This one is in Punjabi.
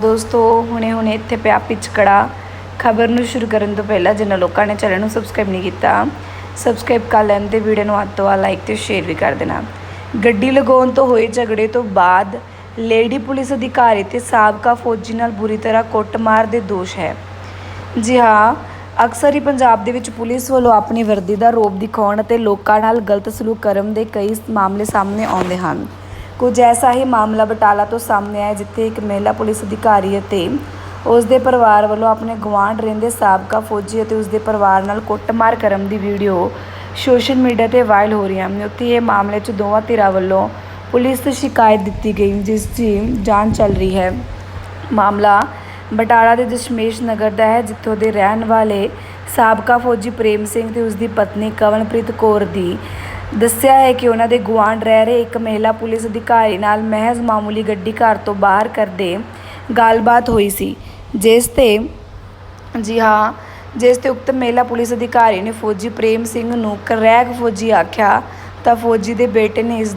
ਦੋਸਤੋ, ਹੁਣੇ ਹੁਣੇ ਇੱਥੇ ਪਿਆ ਪਿਚਕੜਾ। ਖਬਰ ਨੂੰ ਸ਼ੁਰੂ ਕਰਨ ਤੋਂ ਪਹਿਲਾਂ ਜਿਨ੍ਹਾਂ ਲੋਕਾਂ ਨੇ ਚੈਨਲ ਨੂੰ ਸਬਸਕ੍ਰਾਈਬ ਨਹੀਂ ਕੀਤਾ ਸਬਸਕ੍ਰਾਈਬ ਕਰ ਲੈਣ ਤੇ ਵੀਡੀਓ ਨੂੰ ਵੱਧ ਤੋਂ ਵੱਧ ਲਾਈਕ ਤੇ ਸ਼ੇਅਰ ਵੀ ਕਰ ਦੇਣਾ। ਗੱਡੀ ਲਗਾਉਣ ਤੋਂ ਹੋਏ ਝਗੜੇ ਤੋਂ ਬਾਅਦ ਲੇਡੀ ਪੁਲਿਸ ਅਧਿਕਾਰੀ ਤੇ ਸਾਬਕਾ ਫੌਜੀ ਨਾਲ ਬੁਰੀ ਤਰ੍ਹਾਂ ਕੁੱਟਮਾਰ ਦੇ ਦੋਸ਼ ਹੈ। ਜੀ ਹਾਂ, ਅਕਸਰ ਹੀ ਪੰਜਾਬ ਦੇ ਵਿੱਚ ਪੁਲਿਸ ਵੱਲੋਂ ਆਪਣੀ ਵਰਦੀ ਦਾ ਰੋਪ ਦਿਖਾਉਣ ਅਤੇ ਲੋਕਾਂ ਨਾਲ ਗਲਤ ਸਲੂਕ ਕਰਨ ਦੇ ਕਈ ਮਾਮਲੇ ਸਾਹਮਣੇ ਆਉਂਦੇ ਹਨ। ਕੁਝ ਐਸਾ ਹੀ ਮਾਮਲਾ ਬਟਾਲਾ ਤੋਂ ਸਾਹਮਣੇ ਆਇਆ ਜਿੱਥੇ ਇੱਕ ਮਹਿਲਾ ਪੁਲਿਸ ਅਧਿਕਾਰੀ ਅਤੇ ਉਸ ਦੇ ਪਰਿਵਾਰ ਵੱਲੋਂ ਆਪਣੇ ਗੁਆਂਢ ਰਹਿੰਦੇ ਸਾਬਕਾ ਫੌਜੀ ਅਤੇ ਉਸ ਦੇ ਪਰਿਵਾਰ ਨਾਲ ਕੁੱਟਮਾਰ ਕਰਨ ਦੀ ਵੀਡੀਓ ਸੋਸ਼ਲ ਮੀਡੀਆ ਤੇ ਵਾਇਰਲ ਹੋ ਰਹੀਆਂ ਹਨ। ਉੱਥੇ ਇਹ ਮਾਮਲੇ 'ਚ ਦੋਵਾਂ ਧਿਰਾਂ ਵੱਲੋਂ ਪੁਲਿਸ ਤੋਂ ਸ਼ਿਕਾਇਤ ਦਿੱਤੀ ਗਈ, ਜਿਸ ਦੀ ਜਾਂਚ ਚੱਲ ਰਹੀ ਹੈ। ਮਾਮਲਾ ਬਟਾਲਾ ਦੇ ਦਸ਼ਮੇਸ਼ ਨਗਰ ਦਾ ਹੈ, ਜਿੱਥੋਂ ਦੇ ਰਹਿਣ ਵਾਲੇ ਸਾਬਕਾ ਫੌਜੀ ਪ੍ਰੇਮ ਸਿੰਘ ਤੇ ਉਸ ਦੀ ਪਤਨੀ ਕਵਨਪ੍ਰੀਤ ਕੌਰ ਦੀ ਦੱਸਿਆ ਹੈ ਕਿ ਉਹਨਾਂ ਦੇ ਗੁਆਂਢ ਰਹਿ ਰਹੇ ਇੱਕ ਮਹਿਲਾ ਪੁਲਿਸ ਅਧਿਕਾਰੀ ਨਾਲ ਮਹਿਜ਼ ਮਾਮੂਲੀ ਗੱਡੀ ਘਰ ਤੋਂ ਬਾਹਰ ਕਰਦੇ ਗੱਲਬਾਤ ਹੋਈ ਸੀ, ਜਿਸ ਤੇ ਜੀ ਹਾਂ, ਜਿਸ ਤੇ ਉਕਤ ਮਹਿਲਾ ਪੁਲਿਸ ਅਧਿਕਾਰੀ ਨੇ ਫੌਜੀ ਪ੍ਰੇਮ ਸਿੰਘ ਨੂੰ ਕਰੈਕ ਫੌਜੀ ਆਖਿਆ, ਤਾਂ ਫੌਜੀ ਦੇ ਬੇਟੇ ਨੇ ਇਸ